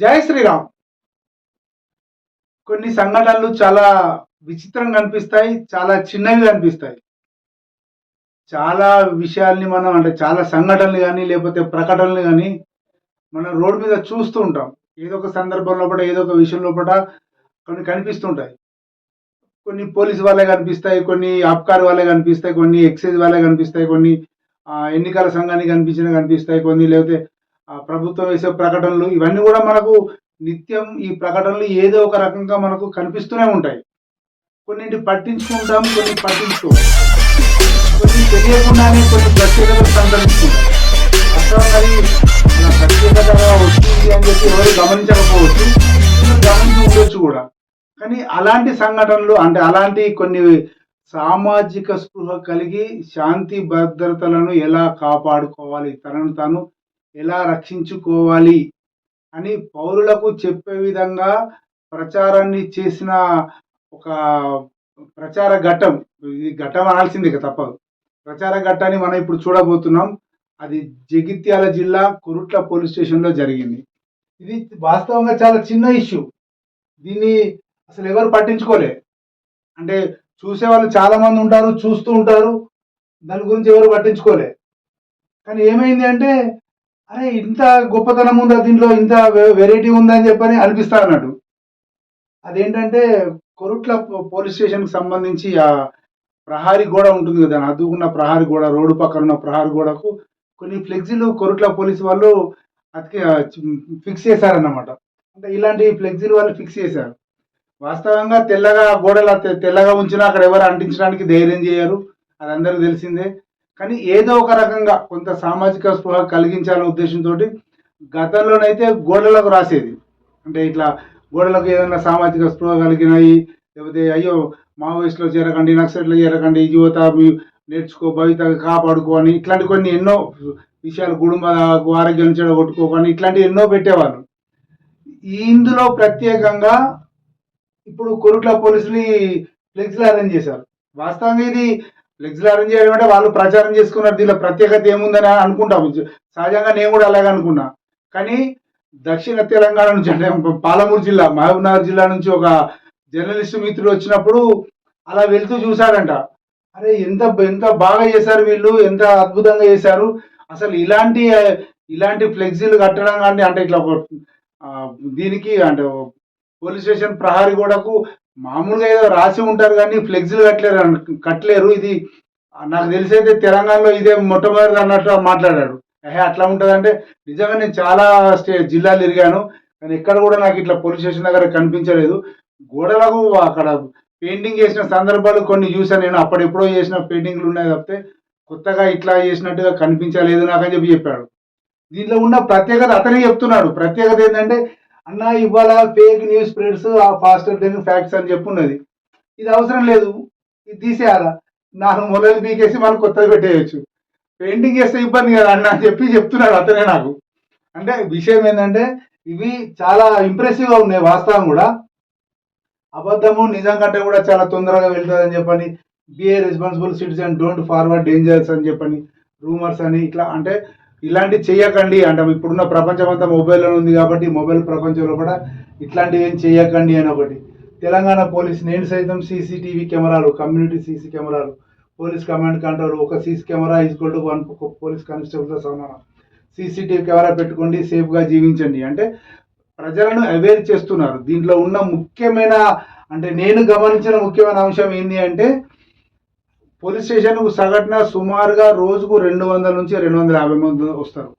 జై శ్రీరామ్. కొన్ని సంఘటనలు చాలా విచిత్రంగా అనిపిస్తాయి చాలా చిన్నవి అనిపిస్తాయి చాలా విషయాల్ని మనం అంటే చాలా సంఘటనలు కానీ లేకపోతే ప్రకటనలు కానీ మనం రోడ్డు మీద చూస్తూ ఉంటాం. ఏదో ఒక సందర్భం లోపల ఏదో ఒక విషయం లోపల కొన్ని కనిపిస్తుంటాయి. కొన్ని పోలీస్ వాళ్ళే కనిపిస్తాయి కొన్ని ఆబ్కార్ వాళ్ళే కనిపిస్తాయి కొన్ని ఎక్సైజ్ వాళ్ళే కనిపిస్తాయి కొన్ని ఎన్నికల సంఘానికి కనిపించిన కనిపిస్తాయి కొన్ని లేకపోతే ప్రభుత్వం వేసే ప్రకటనలు ఇవన్నీ కూడా మనకు నిత్యం ఈ ప్రకటనలు ఏదో ఒక రకంగా మనకు కనిపిస్తూనే ఉంటాయి. కొన్నింటి పట్టించుకుంటాం కొన్ని పట్టించుకోం కొన్ని తెలియకుండానే కొన్ని ప్రత్యేకతలు సంతరించుకుంటాయి. వాస్తవంగా అది మన ప్రత్యేకతగా వచ్చింది అని చెప్పి ఎవరు గమనించకపోవచ్చు గమనించి ఉండొచ్చు కూడా. కానీ అలాంటి సంఘటనలు అంటే అలాంటి కొన్ని సామాజిక స్పృహ కలిగి శాంతి భద్రతలను ఎలా కాపాడుకోవాలి తనను తాను ఎలా రక్షించుకోవాలి అని పౌరులకు చెప్పే విధంగా ప్రచారాన్ని చేసిన ఒక ప్రచార ఘట్టం. ఇది ఘట్టం అనాల్సిందే ఇక తప్పదు. ప్రచార ఘట్టాన్ని మనం ఇప్పుడు చూడబోతున్నాం. అది జగిత్యాల జిల్లా కురుట్ల పోలీస్ స్టేషన్లో జరిగింది. ఇది వాస్తవంగా చాలా చిన్న ఇష్యూ. దీన్ని అసలు ఎవరు పట్టించుకోలే. అంటే చూసే వాళ్ళు ఉంటారు చూస్తూ ఉంటారు. దాని గురించి ఎవరు పట్టించుకోలే. కానీ ఏమైంది అంటే అరే ఇంత గొప్పతనం ఉందా దీంట్లో? ఇంత వెరైటీ ఉందని చెప్పని అనిపిస్తా అన్నాడు. అదేంటంటే కొరుట్ల పో- పోలీస్ స్టేషన్కి సంబంధించి ఆ ప్రహారీ గోడ ఉంటుంది కదా అదుకున్న ప్రహారీ గోడ రోడ్డు పక్కన ఉన్న ప్రహారీ గోడకు కొన్ని ఫ్లెక్సీలు కొరుట్ల పోలీస్ వాళ్ళు అతికి ఫిక్స్ చేశారన్నమాట. అంటే ఇలాంటి ఫ్లెక్సీలు వాళ్ళు ఫిక్స్ చేశారు. వాస్తవంగా తెల్లగా గోడలు తెల్లగా ఉంచినా అక్కడ ఎవరు అంటించడానికి ధైర్యం చేయరు. అది అందరికీ తెలిసిందే. కానీ ఏదో ఒక రకంగా కొంత సామాజిక స్పృహ కలిగించాలనే ఉద్దేశంతో గతంలోనైతే గోడలకు రాసేది. అంటే ఇట్లా గోడలకు ఏదైనా సామాజిక స్పృహ కలిగినాయి లేకపోతే అయ్యో మావోయిస్టులో చేరకండి నక్సల్లో చేరకండి యువత మీ నేర్చుకో భవిత కాపాడుకో అని ఇట్లాంటి కొన్ని ఎన్నో విషయాలు కుటుంబ ఆరోగ్యం చెడగొట్టుకోకని ఇట్లాంటివి ఎన్నో పెట్టేవాళ్ళు. ఈ ఇందులో ప్రత్యేకంగా ఇప్పుడు కొరుట్ల పోలీసులు ఈ ఫ్లెక్స్లు అరేంజ్ చేశారు. వాస్తవంగా ఇది ఫ్లెక్స్లు అరేంజ్ చేయడం అంటే వాళ్ళు ప్రచారం చేసుకున్నారు. దీనిలో ప్రత్యేకత ఏముందని అనుకుంటాం. సహజంగా నేను కూడా అలాగే అనుకున్నా. కానీ దక్షిణ తెలంగాణ నుంచి అంటే పాలమూరు జిల్లా మహబూబ్నగర్ జిల్లా నుంచి ఒక జర్నలిస్ట్ మిత్రుడు వచ్చినప్పుడు అలా వెళ్తూ చూశాడంట. అరే ఎంత ఎంత బాగా చేశారు వీళ్ళు ఎంత అద్భుతంగా చేశారు. అసలు ఇలాంటి ఇలాంటి ఫ్లెక్సీలు కట్టడం కానీ అంటే ఇట్లా ఒక దీనికి అంటే పోలీస్ స్టేషన్ ప్రహారీ గోడకు మామూలుగా ఏదో రాసి ఉంటారు కానీ ఫ్లెక్సీలు కట్టలేరు కట్టలేరు. ఇది నాకు తెలిసైతే తెలంగాణలో ఇదే మొట్టమొదటి అన్నట్టు మాట్లాడాడు. ఏహే అట్లా ఉంటుందంటే నిజంగా నేను చాలా స్టే జిల్లాలు తిరిగాను. కానీ ఎక్కడ కూడా నాకు ఇట్లా పోలీస్ స్టేషన్ దగ్గర కనిపించలేదు. గోడలకు అక్కడ పెయింటింగ్ చేసిన సందర్భాలు కొన్ని చూసాను నేను. అప్పుడెప్పుడో చేసిన పెయింటింగ్లు ఉన్నాయి తప్పితే కొత్తగా ఇట్లా చేసినట్టుగా కనిపించలేదు నాకని చెప్పి చెప్పాడు. దీంట్లో ఉన్న ప్రత్యేకత అతనే చెప్తున్నాడు. ప్రత్యేకత ఏంటంటే అన్న ఇవాళ fake news spreads uh faster than facts అని చెప్పున్నది. ఇది అవసరం లేదు. ఇది తీసేయాలా? నాలుగు మొదలు పీకేసి మనం కొత్తది పెట్టేయచ్చు. పెయింటింగ్ చేస్తే ఇబ్బంది కదా అన్న అని చెప్పి చెప్తున్నాడు అతనే నాకు. అంటే విషయం ఏంటంటే ఇవి చాలా ఇంప్రెసివ్గా ఉన్నాయి వాస్తవం కూడా. అబద్ధము నిజం కంటే కూడా చాలా తొందరగా వెళ్తుందని చెప్పని be a responsible citizen don't forward dangers అని చెప్పని రూమర్స్ అని ఇట్లా అంటే ఇలాంటి చేయకండి. అంటే ఇప్పుడున్న ప్రపంచం అంతా మొబైల్లో ఉంది కాబట్టి మొబైల్ ప్రపంచంలో కూడా ఇట్లాంటివి ఏం చేయకండి అని ఒకటి. తెలంగాణ పోలీస్ నేను సైతం సీసీటీవీ కెమెరాలు కమ్యూనిటీ సీసీ కెమెరాలు పోలీస్ కమాండ్ కంట్రోల్ ఒక CC camera equal to one police కానిస్టేబుల్తో సమానం. సీసీటీవీ కెమెరా పెట్టుకోండి సేఫ్గా జీవించండి. అంటే ప్రజలను అవేర్ చేస్తున్నారు. దీంట్లో ఉన్న ముఖ్యమైన అంటే నేను గమనించిన ముఖ్యమైన అంశం ఏంటి అంటే పోలీస్ స్టేషన్కు సగటున సుమారుగా రోజుకు రెండు వందల నుంచి రెండు వందల యాభై మంది వస్తారు.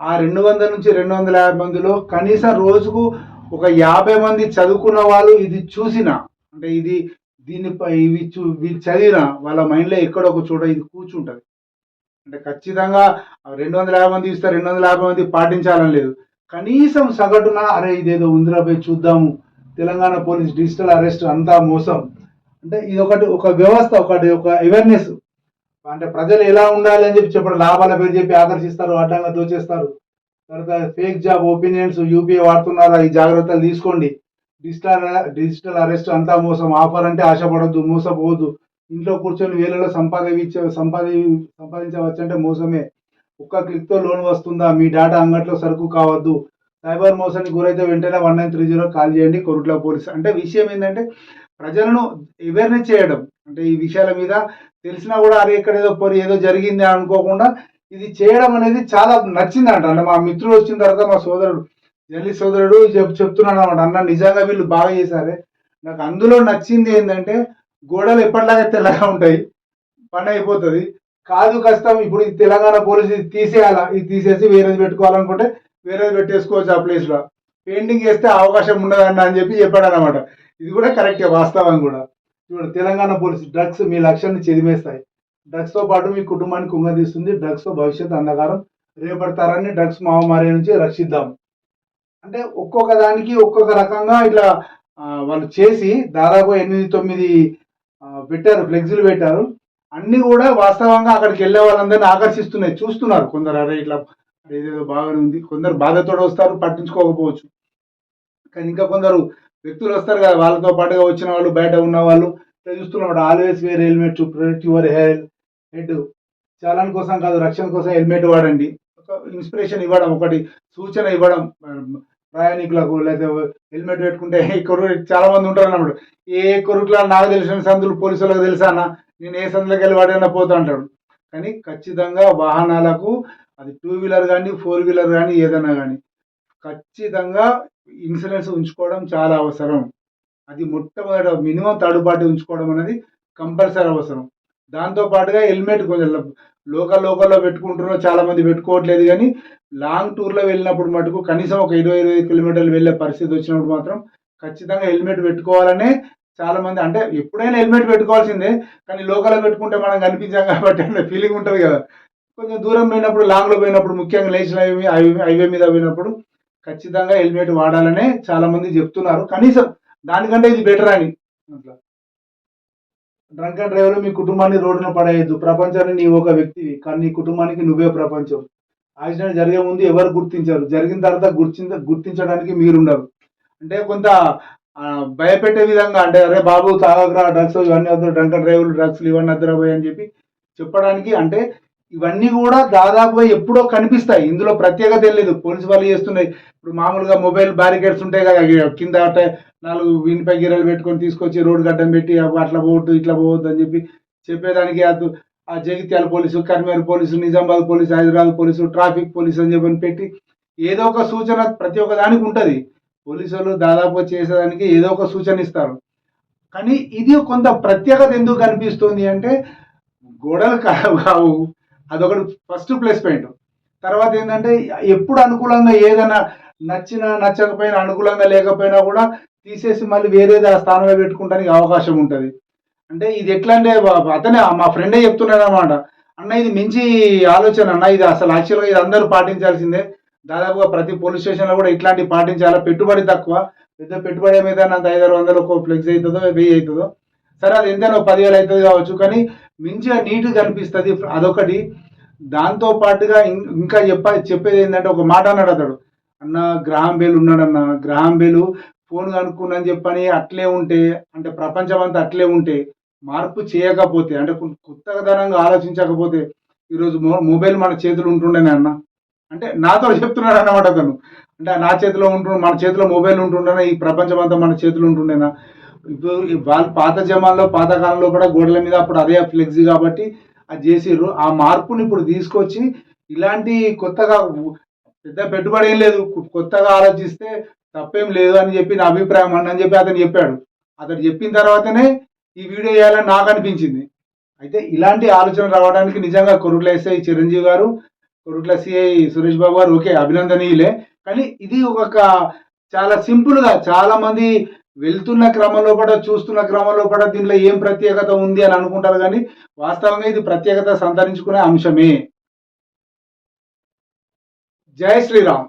ఆ రెండు వందల నుంచి రెండు వందల యాభై మందిలో కనీసం రోజుకు ఒక యాభై మంది చదువుకున్న వాళ్ళు ఇది చూసిన అంటే ఇది దీనిపై ఇవి చూ చదివిన వాళ్ళ మైండ్లో ఎక్కడో ఒక చోట ఇది కూర్చుంటుంది. అంటే ఖచ్చితంగా రెండు వందల యాభై మంది ఇస్తే రెండు వందల యాభై మంది పాటించాలని లేదు. కనీసం సగటున అరే ఇదేదో ఉందిరా పోయి చూద్దాము. తెలంగాణ పోలీస్ డిజిటల్ అరెస్ట్ అంతా మోసం. అంటే ఇది ఒకటి ఒక వ్యవస్థ ఒకటి ఒక అవేర్నెస్ అంటే ప్రజలు ఎలా ఉండాలి అని చెప్పి చెప్పడం. లాభాల పేరు చెప్పి ఆకర్షిస్తారు అడ్డంగా దోచేస్తారు. తర్వాత ఫేక్ జాబ్ ఒపీనియన్స్ యూపీఏ వాడుతున్నారా? ఈ జాగ్రత్తలు తీసుకోండి. డిజిటల్ డిజిటల్ అరెస్ట్ అంతా మోసం. ఆఫర్ అంటే ఆశపడద్దు మోసపోవద్దు. ఇంట్లో కూర్చొని వేలలో సంపాదించ సంపాది సంపాదించవచ్చు అంటే మోసమే. ఒక్క క్లిక్తో లోన్ వస్తుందా? మీ డాటా అంగట్లో సరుకు కావద్దు. సైబర్ మోసానికి గురైతే వెంటనే one nine three zero call చేయండి. కొరుట్ల పోలీస్. అంటే విషయం ఏంటంటే ప్రజలను అవేర్నెస్ చేయడం. అంటే ఈ విషయాల మీద తెలిసినా కూడా అరే ఇక్కడ ఏదో పొరి ఏదో జరిగింది అనుకోకుండా ఇది చేయడం అనేది చాలా నచ్చిందంట. అంటే మా మిత్రుడు వచ్చిన తర్వాత మా సోదరుడు జల్లి సోదరుడు చెప్ చెప్తున్నాడు అనమాట అన్న నిజంగా వీళ్ళు బాగా చేశారే. నాకు అందులో నచ్చింది ఏంటంటే గోడలు ఎప్పటిలాగా తెల్లగా ఉంటాయి. పని అయిపోతుంది. కాదు కష్టం ఇప్పుడు ఈ తెలంగాణ పోలీసు ఇది తీసేయాలా? ఇది తీసేసి వేరేది పెట్టుకోవాలనుకుంటే వేరేది పెట్టేసుకోవచ్చు ఆ ప్లేస్లో పెయింటింగ్ చేస్తే అవకాశం ఉండదన్న అని చెప్పి చెప్పాడు అనమాట ఇది కూడా కరెక్టే వాస్తవం కూడా. చూడండి తెలంగాణ పోలీసు డ్రగ్స్ మీ లక్ష్యాన్ని చెదిమేస్తాయి. డ్రగ్స్తో పాటు మీ కుటుంబాన్ని కుంగదీస్తుంది డ్రగ్స్ భవిష్యత్తు భవిష్యత్ అంధకారం. రేపడతారని డ్రగ్స్ మహమ్మారి నుంచి రక్షిద్దాం. అంటే ఒక్కొక్క దానికి ఒక్కొక్క రకంగా ఇట్లా వాళ్ళు చేసి దాదాపు ఎనిమిది తొమ్మిది పెట్టారు ఫ్లెక్సీలు పెట్టారు. అన్నీ కూడా వాస్తవంగా అక్కడికి వెళ్ళే వాళ్ళందరినీ ఆకర్షిస్తున్నాయి. చూస్తున్నారు కొందరు అరే ఇట్లా ఏదేదో బాగానే ఉంది. కొందరు బాధతో వస్తారు పట్టించుకోకపోవచ్చు. కానీ ఇంకా కొందరు వ్యక్తులు వస్తారు కదా వాళ్ళతో పాటుగా వచ్చిన వాళ్ళు బయట ఉన్న వాళ్ళు. ఇట్లా చూస్తున్నాడు always wear helmet to protect your hair head. చాలని కోసం కాదు రక్షణ కోసం హెల్మెట్ వాడండి. ఒక ఇన్స్పిరేషన్ ఇవ్వడం ఒకటి సూచన ఇవ్వడం ప్రయాణికులకు లేకపోతే హెల్మెట్ పెట్టుకుంటే ఈ చాలా మంది ఉంటారు అన్నమాట. ఏ కొరుకులా నాకు తెలిసిన సందులు పోలీసులకు వాళ్ళకి తెలుసా నేను ఏ సందులోకి వెళ్ళి వాడైనా పోతా అంటాడు. కానీ ఖచ్చితంగా వాహనాలకు అది టూ వీలర్ కానీ ఫోర్ వీలర్ కానీ ఏదైనా కానీ ఖచ్చితంగా ఇన్సూరెన్స్ ఉంచుకోవడం చాలా అవసరం. అది మొట్టమొదట మినిమం థర్డ్ పార్టీ ఉంచుకోవడం అనేది కంపల్సరీ అవసరం. దాంతో పాటుగా హెల్మెట్ కొంచెం లోకల్ లోకల్లో పెట్టుకుంటున్నారు చాలామంది పెట్టుకోవట్లేదు కానీ లాంగ్ టూర్లో వెళ్ళినప్పుడు మటుకు కనీసం ఒక ఇరవై ఇరవై కిలోమీటర్లు వెళ్ళే పరిస్థితి వచ్చినప్పుడు మాత్రం ఖచ్చితంగా హెల్మెట్ పెట్టుకోవాలనే చాలామంది అంటే ఎప్పుడైనా హెల్మెట్ పెట్టుకోవాల్సిందే కానీ లోకల్లో పెట్టుకుంటే మనం కనిపించాం కాబట్టి అనే ఫీలింగ్ ఉంటుంది కదా. కొంచెం దూరం పోయినప్పుడు లాంగ్లో పోయినప్పుడు ముఖ్యంగా నేషనల్ హైవే హైవే మీద పోయినప్పుడు ఖచ్చితంగా హెల్మెట్ వాడాలనే చాలా మంది చెప్తున్నారు. కనీసం దానికంటే ఇది బెటర్ అని. అట్లా. డ్రంక్ అండ్ డ్రైవ్లో మీ కుటుంబాన్ని రోడ్డున పడేయద్దు. ప్రపంచాన్ని నీ ఒక వ్యక్తివి. కానీ నీ కుటుంబానికి నువ్వే ప్రపంచం. యాక్సిడెంట్ జరిగే ముందు ఎవరు గుర్తించారు. జరిగిన తర్వాత గుర్తించ గుర్తించడానికి మీరుండరు. అంటే కొంత భయపెట్టే విధంగా అంటే అరే బాబు తాగకరా డ్రగ్స్ ఇవన్నీ వద్దు. డ్రంక్ అండ్ డ్రైవ్లు ఇవన్నీ వద్దురా పోయి అని చెప్పి చెప్పడానికి అంటే ఇవన్నీ కూడా దాదాపుగా ఎప్పుడో కనిపిస్తాయి. ఇందులో ప్రత్యేకత లేదు. పోలీసు వాళ్ళు చేస్తున్నాయి. ఇప్పుడు మామూలుగా మొబైల్ బ్యారికేడ్స్ ఉంటాయి కదా కింద అట్ట నాలుగు వినిపై గిరలు పెట్టుకొని తీసుకొచ్చి రోడ్డు గడ్డం పెట్టి అట్లా పోవద్దు ఇట్లా పోవద్దు అని చెప్పి చెప్పేదానికి అది ఆ Jagtial police కర్మేరు police Nizamabad police Hyderabad police traffic police అని చెప్పని పెట్టి ఏదో ఒక సూచన ప్రతి ఒక్క దానికి ఉంటుంది. పోలీసు వాళ్ళు దాదాపు చేసేదానికి ఏదో ఒక సూచన ఇస్తారు. కానీ ఇది కొంత ప్రత్యేకత ఎందుకు కనిపిస్తుంది అంటే గోడలు కావు. అదొకటి ఫస్ట్ ప్లేస్ పాయింట్ తర్వాత ఏంటంటే ఎప్పుడు అనుకూలంగా ఏదైనా నచ్చినా నచ్చకపోయినా అనుకూలంగా లేకపోయినా కూడా తీసేసి మళ్ళీ వేరేది ఆ స్థానంలో పెట్టుకోవడానికి అవకాశం ఉంటుంది. అంటే ఇది ఎట్లా అంటే అతనే మా ఫ్రెండే చెప్తున్నాడు అనమాట అన్న ఇది మంచి ఆలోచన అన్న ఇది అసలు యాక్చువల్గా ఇది అందరూ పాటించాల్సిందే. దాదాపుగా ప్రతి పోలీస్ స్టేషన్లో కూడా ఇట్లాంటివి పాటించాలా? పెట్టుబడి తక్కువ. పెద్ద పెట్టుబడి ఏమైతే నాకు ఐదారు వందలు ఒక ఫ్లెక్స్ అవుతుందో వెయ్యి అవుతుందో. సరే అది ఎంతైనా పదివేలు అవుతుంది కావచ్చు. కానీ మంచిగా నీట్గా కనిపిస్తుంది. అదొకటి. దాంతో పాటుగా ఇంకా చెప్ప చెప్పేది ఏంటంటే ఒక మాట అన్నాడు అతడు. అన్న గ్రహాం బేలు ఉన్నాడన్న. గ్రహాం బేలు ఫోన్ కనుక్కున్నాను చెప్పని అట్లే ఉంటే అంటే ప్రపంచం అంతా అట్లే ఉంటే మార్పు చేయకపోతే అంటే కొత్తదనంగా ఆలోచించకపోతే ఈరోజు మొ- మొబైల్ మన చేతులు ఉంటుండేనే అన్న? అంటే నాతో చెప్తున్నాడు అన్నమాట అతను. అంటే నా చేతిలో ఉంటు మన చేతిలో మొబైల్ ఉంటుండేనా? ఈ ప్రపంచం అంతా మన చేతులు ఉంటుండేనా? ఇప్పుడు వాళ్ళు పాత జమాల్లో పాత కాలంలో కూడా గోడల మీద అప్పుడు అదే ఫ్లెక్సీ కాబట్టి అది చేసిర్రు. ఆ మార్పుని ఇప్పుడు తీసుకొచ్చి ఇలాంటి కొత్తగా పెద్ద పెట్టుబడి ఏం లేదు. కొత్తగా ఆలోచిస్తే తప్పేం లేదు అని చెప్పి నా అభిప్రాయం అండి అని చెప్పి అతను చెప్పాడు. అతను చెప్పిన తర్వాతనే ఈ వీడియో చేయాలని నాకు అనిపించింది. అయితే ఇలాంటి ఆలోచన రావడానికి నిజంగా కొరుట్ల ఎస్ఐ చిరంజీవి గారు కొరుట్ల సిఐ సురేష్ బాబు గారు ఓకే అభినందనీయులే. కానీ ఇది ఒక చాలా సింపుల్గా చాలామంది వెళ్తున్న క్రమంలో కూడా చూస్తున్న క్రమంలో కూడా దీనిలో ఏం ప్రత్యేకత ఉంది అని అనుకుంటారు కానీ వాస్తవంగా ఇది ప్రత్యేకత సంతరించుకునే అంశమే. జై శ్రీరామ్.